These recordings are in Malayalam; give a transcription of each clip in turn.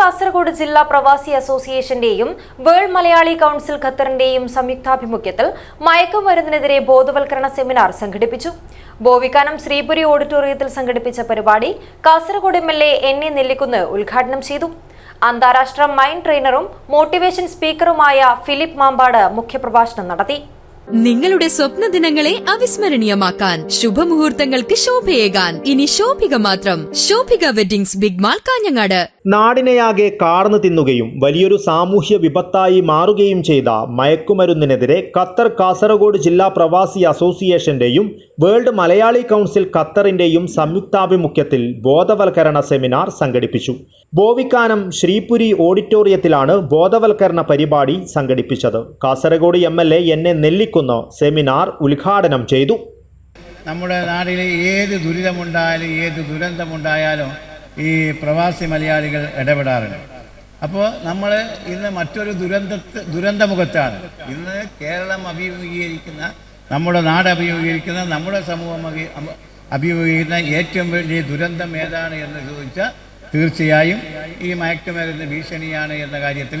കാസർഗോഡ് ജില്ലാ പ്രവാസി അസോസിയേഷന്റെയും വേൾഡ് മലയാളി കൌൺസിൽ ഖത്തറിന്റെയും സംയുക്താഭിമുഖ്യത്തിൽ മയക്കുമരുന്നിനെതിരെ ബോധവൽക്കരണ സെമിനാർ സംഘടിപ്പിച്ചു. ബോവിക്കാനം ശ്രീപുരി ഓഡിറ്റോറിയത്തിൽ സംഘടിപ്പിച്ച പരിപാടി Kasaragod M L A N A Nellikkunnu ഉദ്ഘാടനം ചെയ്തു. അന്താരാഷ്ട്ര മൈൻഡ് ട്രെയിനറും മോട്ടിവേഷൻ സ്പീക്കറുമായ ഫിലിപ്പ് മാമ്പാട് മുഖ്യപ്രഭാഷണം നടത്തി. നിങ്ങളുടെ സ്വപ്ന ദിനങ്ങളെ അവിസ്മരണീയമാക്കാൻ ശുഭമുഹൂർത്തങ്ങൾക്ക് ശോഭയേകാൻ. ഇനി ശോഭിക മാത്രം. Shobhika weddings big mall Kanhangad. നാടിനെയാകെ കാർന്നു തിന്നുകയും വലിയൊരു സാമൂഹ്യ വിപത്തായി മാറുകയും ചെയ്ത മയക്കുമരുന്നിനെതിരെ ഖത്തർ കാസർഗോഡ് ജില്ലാ പ്രവാസി അസോസിയേഷന്റെയും വേൾഡ് മലയാളി കൗൺസിൽ ഖത്തറിന്റെയും സംയുക്താഭിമുഖ്യത്തിൽ ബോധവൽക്കരണ സെമിനാർ സംഘടിപ്പിച്ചു. ബോവിക്കാനം ശ്രീപുരി ഓഡിറ്റോറിയത്തിലാണ് ബോധവൽക്കരണ പരിപാടി സംഘടിപ്പിച്ചത്. Kasaragod M L A N A Nellikkunnu seminar ഉദ്ഘാടനം ചെയ്തു. നമ്മുടെ നാട്ടിൽ ഏത് ദുരിതമുണ്ടായാലും ഏത് ദുരന്തമുണ്ടായാലും ഈ പ്രവാസി മലയാളികൾ ഇടപെടാറുണ്ട്. അപ്പോൾ നമ്മൾ ഇന്ന് മറ്റൊരു ദുരന്ത ദുരന്തമുഖത്താണ്. ഇന്ന് കേരളം അഭിമുഖീകരിക്കുന്ന നമ്മുടെ നാട് അഭിമുഖീകരിക്കുന്ന നമ്മുടെ സമൂഹം അഭിമുഖീകരിക്കുന്ന ഏറ്റവും വലിയ ദുരന്തം ഏതാണ് എന്ന് ചോദിച്ചാൽ തീർച്ചയായും ഈ മയക്കുമരുന്ന് ഭീഷണിയാണ് എന്ന കാര്യത്തിൽ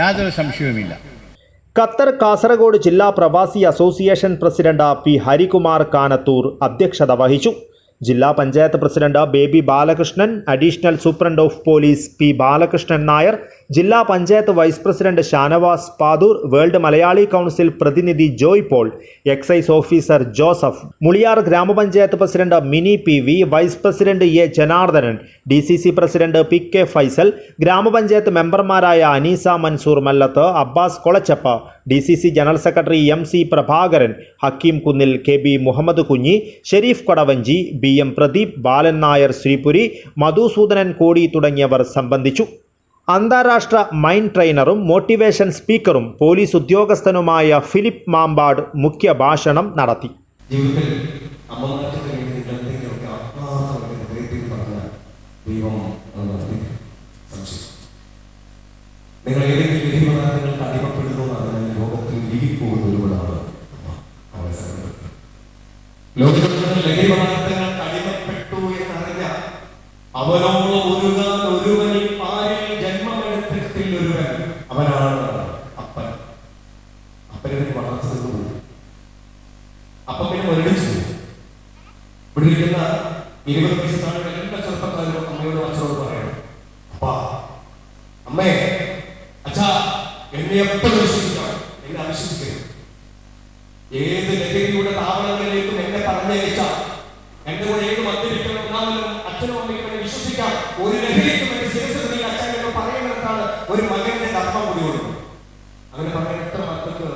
യാതൊരു സംശയവുമില്ല. ഖത്തർ കാസർഗോഡ് ജില്ലാ പ്രവാസി association president P Harikumar Kanathur അധ്യക്ഷത വഹിച്ചു. ജില്ലാ panchayat president Baby Balakrishnan additional superintendent of police P Balakrishnan Nair ജില്ലാ panchayat vice president Shanavas Pathur world Malayali council പ്രതിനിധി Joy Paul excise officer Joseph Muliyar ഗ്രാമപഞ്ചായത്ത് president Mini P V vice president A Janardhanan D C C president P K Faisal ഗ്രാമപഞ്ചായത്ത് മെമ്പർമാരായ Aneesa Mansoor Mallath Abbas Kolachappa D C C general secretary M C Prabhakaran Hakeem Kunnil K B Muhammad Kunhi Sherif Kodavanchi B M Pradeep Balan Nair Sreepuri Madhusoodanan Kodi തുടങ്ങിയവർ സംബന്ധിച്ചു. അന്താരാഷ്ട്ര മൈൻഡ് ട്രെയിനറും മോട്ടിവേഷൻ സ്പീക്കറും പോലീസ് ഉദ്യോഗസ്ഥനുമായ ഫിലിപ്പ് മാമ്പാട് മുഖ്യ ഭാഷണം നടത്തി. നിങ്ങൾ ലോകത്തിൽ അവനോട് ജന്മമെടുത്തിൽ ഒരുവൻ അവനാണ് അപ്പൻ. അപ്പനെ വളർച്ച പോകും അപ്പൊ പിന്നെ മുരടിച്ചു ഇവിടെ ഇരിക്കുന്ന ഇരുപത് വയസ്സാണ് എല്ലാ ചെറുപ്പക്കാരും അമ്മയോട് അച്ഛനോട് പറയണം അപ്പാ അമ്മേ അച്ഛാ എന്നെ എപ്പോഴും വിശ്വസിക്കണം? എന്നെ അവിശ്വസിക്കണം ഏത് ലഹരിയുടെ താവളങ്ങളിലേക്കും എന്നെ പറഞ്ഞയച്ച എന്റെ കൂടെ ഏത് മദ്യപിക്കണം ഉണ്ടാവലും അച്ഛനും അമ്മയ്ക്കും എന്നെ വിശ്വസിക്കാം. ഒരു ലഹരിക്കും എന്റെ ശിരസ് അച്ഛൻ ഒരു മകന്റെ ധർമ്മം കൂടി കൊടുക്കും. അങ്ങനെ പറഞ്ഞ എത്ര മക്കൾക്ക്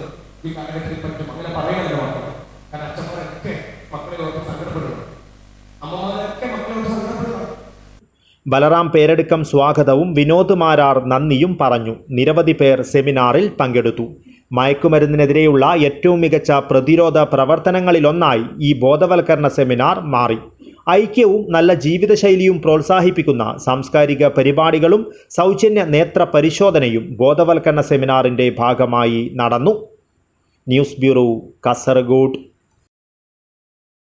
ഈ കാലഘട്ടത്തിൽ പറ്റും അങ്ങനെ പറയണമല്ലോ മക്കൾ കാരണം അച്ഛന്മാരൊക്കെ മക്കളെ സങ്കടപ്പെടുന്നു. അമ്മമാരൊക്കെ മക്കളോട് സങ്കടപ്പെടുന്നു. ബലറാം പേരെടുക്കം സ്വാഗതവും വിനോദ് മാരാർ നന്ദിയും പറഞ്ഞു. നിരവധി പേർ സെമിനാറിൽ പങ്കെടുത്തു. മയക്കുമരുന്നിനെതിരെയുള്ള ഏറ്റവും മികച്ച പ്രതിരോധ പ്രവർത്തനങ്ങളിലൊന്നായി ഈ ബോധവൽക്കരണ സെമിനാർ മാറി. ഐക്യവും നല്ല ജീവിതശൈലിയും പ്രോത്സാഹിപ്പിക്കുന്ന സാംസ്കാരിക പരിപാടികളും സൗജന്യ നേത്ര പരിശോധനയും ബോധവൽക്കരണ സെമിനാറിന്റെ ഭാഗമായി നടന്നു. News bureau Kasaragod.